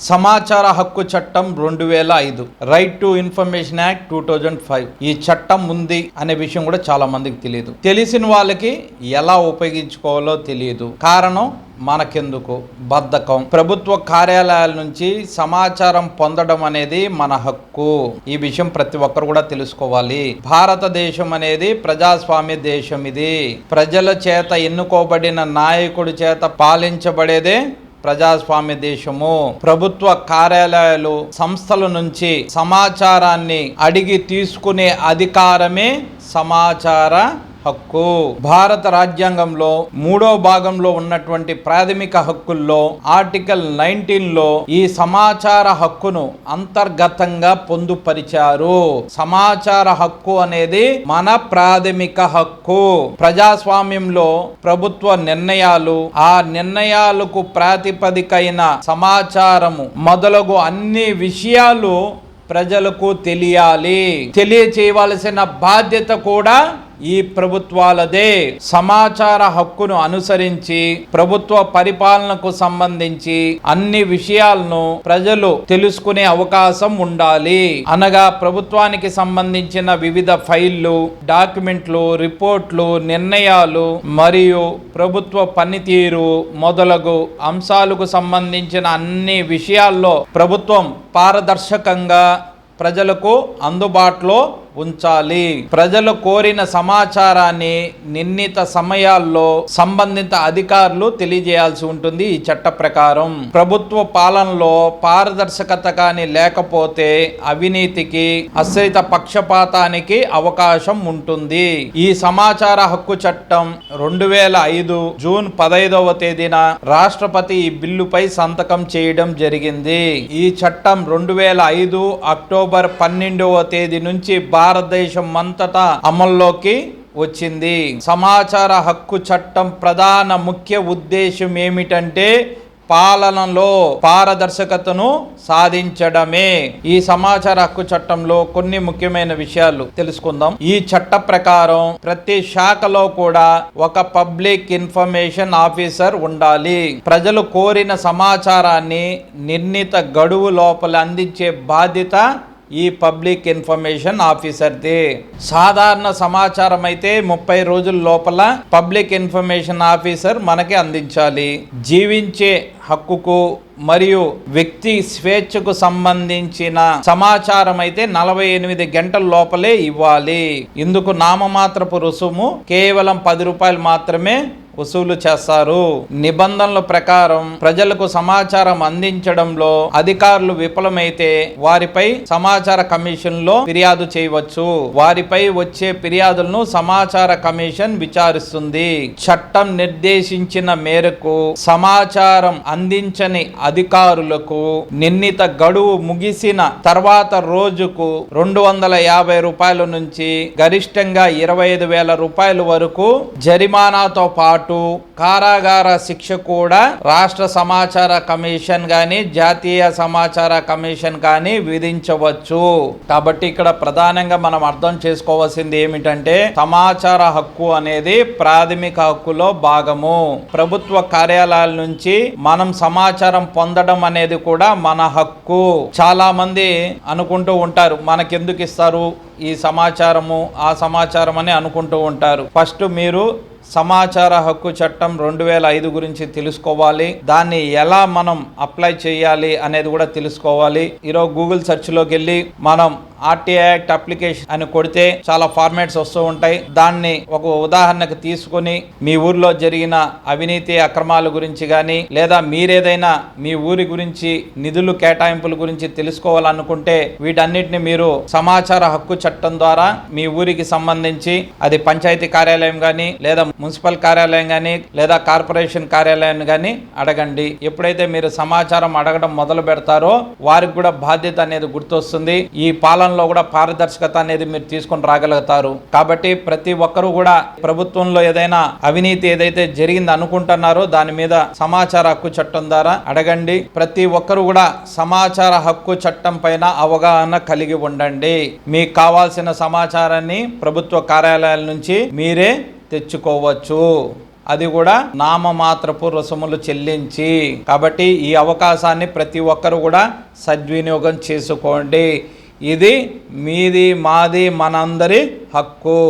సమాచార హక్కు చట్టం రెండు వేల ఐదు right to information act two thousand five ఈ చట్టం ఉంది అనే విషయం కూడా చాలా మందికి తెలియదు తెలిసిన వాళ్ళకి ఎలా ఉపయోగించుకోవాలో తెలియదు కారణం మనకెందుకు? బద్ధకం. ప్రభుత్వ కార్యాలయాల నుంచి సమాచారం పొందడం అనేది మన హక్కు. ఈ విషయం ప్రతి ఒక్కరు కూడా తెలుసుకోవాలి. భారతదేశం అనేది ప్రజాస్వామ్య దేశం ఇది. ప్రజల చేత ఎన్నుకోబడిన నాయకుడి చేత పాలించబడేదే ప్రజాస్వామ్య దేశము ప్రభుత్వ కార్యాలయాలు సంస్థల నుంచి సమాచారాన్ని అడిగి తీసుకునే అధికారమే సమాచార హక్కు. భారత రాజ్యాంగంలో మూడో భాగంలో ఉన్నటువంటి ప్రాథమిక హక్కుల్లో ఆర్టికల్ నైన్టీన్లో ఈ సమాచార హక్కును అంతర్గతంగా పొందుపరిచారు. సమాచార హక్కు అనేది మన ప్రాథమిక హక్కు. ప్రజాస్వామ్యంలో ప్రభుత్వ నిర్ణయాలు ఆ నిర్ణయాలకు ప్రాతిపదికైన సమాచారము మొదలగు అన్ని విషయాలు ప్రజలకు తెలియాలి. తెలియచేయవలసిన బాధ్యత కూడా ఈ ప్రభుత్వాలదే సమాచార హక్కును అనుసరించి ప్రభుత్వ పరిపాలనకు సంబంధించి అన్ని విషయాలను ప్రజలు తెలుసుకునే అవకాశం ఉండాలి. అనగా ప్రభుత్వానికి సంబంధించిన వివిధ ఫైళ్ళు డాక్యుమెంట్లు రిపోర్ట్లు నిర్ణయాలు మరియు ప్రభుత్వ పనితీరు మొదలగు అంశాలకు సంబంధించిన అన్ని విషయాల్లో ప్రభుత్వం పారదర్శకంగా ప్రజలకు అందుబాటులో ఉంచాలి. ప్రజలు కోరిన సమాచారాన్ని నిర్ణీత సమయాల్లో సంబంధిత అధికారులు తెలియజేయాల్సి ఉంటుంది ఈ చట్ట ప్రకారం. ప్రభుత్వ పాలనలో పారదర్శకత కానీ లేకపోతే అవినీతికి అశ్రిత పక్షపాతానికి అవకాశం ఉంటుంది. ఈ సమాచార హక్కు చట్టం రెండు వేల ఐదు జూన్ పదైదవ తేదీన రాష్ట్రపతి ఈ బిల్లుపై సంతకం చేయడం జరిగింది. ఈ చట్టం రెండు వేల ఐదు అక్టోబర్ పన్నెండవ తేదీ నుంచి భారతదేశం అంతటా అమల్లోకి వచ్చింది. సమాచార హక్కు చట్టం ప్రధాన ముఖ్య ఉద్దేశం ఏమిటంటే పాలనలో పారదర్శకతను సాధించడమే. ఈ సమాచార హక్కు చట్టంలో కొన్ని ముఖ్యమైన విషయాలు తెలుసుకుందాం. ఈ చట్ట ప్రకారం ప్రతి శాఖలో కూడా ఒక పబ్లిక్ ఇన్ఫర్మేషన్ ఆఫీసర్ ఉండాలి. ప్రజలు కోరిన సమాచారాన్ని నిర్ణీత గడువు లోపల అందించే బాధ్యత ఈ పబ్లిక్ ఇన్ఫర్మేషన్ ఆఫీసర్ది. సాధారణ సమాచారం అయితే ముప్పై రోజుల లోపల పబ్లిక్ ఇన్ఫర్మేషన్ ఆఫీసర్ మనకి అందించాలి. జీవించే హక్కుకు మరియు వ్యక్తి స్వేచ్ఛకు సంబంధించిన సమాచారం అయితే నలభై ఎనిమిది గంటల లోపలే ఇవ్వాలి. ఇందుకు నామమాత్రపు రుసుము కేవలం పది రూపాయలు మాత్రమే వసూలు చేస్తారు. నిబంధనల ప్రకారం ప్రజలకు సమాచారం అందించడంలో అధికారులు విఫలమైతే వారిపై సమాచార కమిషన్లో ఫిర్యాదు చేయవచ్చు. వారిపై వచ్చే ఫిర్యాదులను సమాచార కమిషన్ విచారిస్తుంది. చట్టం నిర్దేశించిన మేరకు సమాచారం అందించని అధికారులకు నిర్ణీత గడువు ముగిసిన తర్వాత రోజుకు రెండు వందల యాభై రూపాయల నుంచి గరిష్టంగా ఇరవై ఐదు వేల రూపాయల వరకు జరిమానాతో పాటు కారాగార శిక్ష కూడా రాష్ట్ర సమాచార కమిషన్ కానీ జాతీయ సమాచార కమిషన్ కానీ విధించవచ్చు. కాబట్టి ఇక్కడ ప్రధానంగా మనం అర్థం చేసుకోవాల్సింది ఏమిటంటే సమాచార హక్కు అనేది ప్రాథమిక హక్కులో భాగము. ప్రభుత్వ కార్యాలయాల నుంచి మనం సమాచారం పొందడం అనేది కూడా మన హక్కు. చాలా మంది అనుకుంటూ ఉంటారు మనకెందుకు ఇస్తారు ఈ సమాచారము ఆ సమాచారం అని అనుకుంటూ ఉంటారు. ఫస్ట్ మీరు సమాచార హక్కు చట్టం రెండు వేల ఐదు గురించి తెలుసుకోవాలి. దాన్ని ఎలా మనం అప్లై చేయాలి అనేది కూడా తెలుసుకోవాలి. ఈరోజు గూగుల్ సెర్చ్లోకి వెళ్ళి మనం ఆర్టీఐ యాక్ట్ అప్లికేషన్ అని కొడితే చాలా ఫార్మాట్స్ వస్తూ ఉంటాయి. దాన్ని ఒక ఉదాహరణకు తీసుకొని మీ ఊర్లో జరిగిన అవినీతి అక్రమాల గురించి కానీ లేదా మీరేదైనా మీ ఊరి గురించి నిధులు కేటాయింపుల గురించి తెలుసుకోవాలనుకుంటే వీటన్నిటిని మీరు సమాచార హక్కు చట్టం ద్వారా మీ ఊరికి సంబంధించి అది పంచాయతీ కార్యాలయం కానీ లేదా మున్సిపల్ కార్యాలయం కానీ లేదా కార్పొరేషన్ కార్యాలయం కానీ అడగండి. ఎప్పుడైతే మీరు సమాచారం అడగడం మొదలు పెడతారో వారికి కూడా బాధ్యత అనేది గుర్తొస్తుంది. ఈ పాలన విషయంలో కూడా పారదర్శకత అనేది మీరు తీసుకొని రాగలుగుతారు. కాబట్టి ప్రతి ఒక్కరూ కూడా ప్రభుత్వంలో ఏదైనా అవినీతి ఏదైతే జరిగింది అనుకుంటున్నారో దాని మీద సమాచార హక్కు చట్టం ద్వారా అడగండి. ప్రతి ఒక్కరు కూడా సమాచార హక్కు చట్టం పైన అవగాహన కలిగి ఉండండి. మీకు కావాల్సిన సమాచారాన్ని ప్రభుత్వ కార్యాలయాల నుంచి మీరే తెచ్చుకోవచ్చు. అది కూడా నామమాత్రపు రుసుములు చెల్లించి. కాబట్టి ఈ అవకాశాన్ని ప్రతి ఒక్కరు కూడా సద్వినియోగం చేసుకోండి. ఇది మీది మాది మనందరి హక్కు.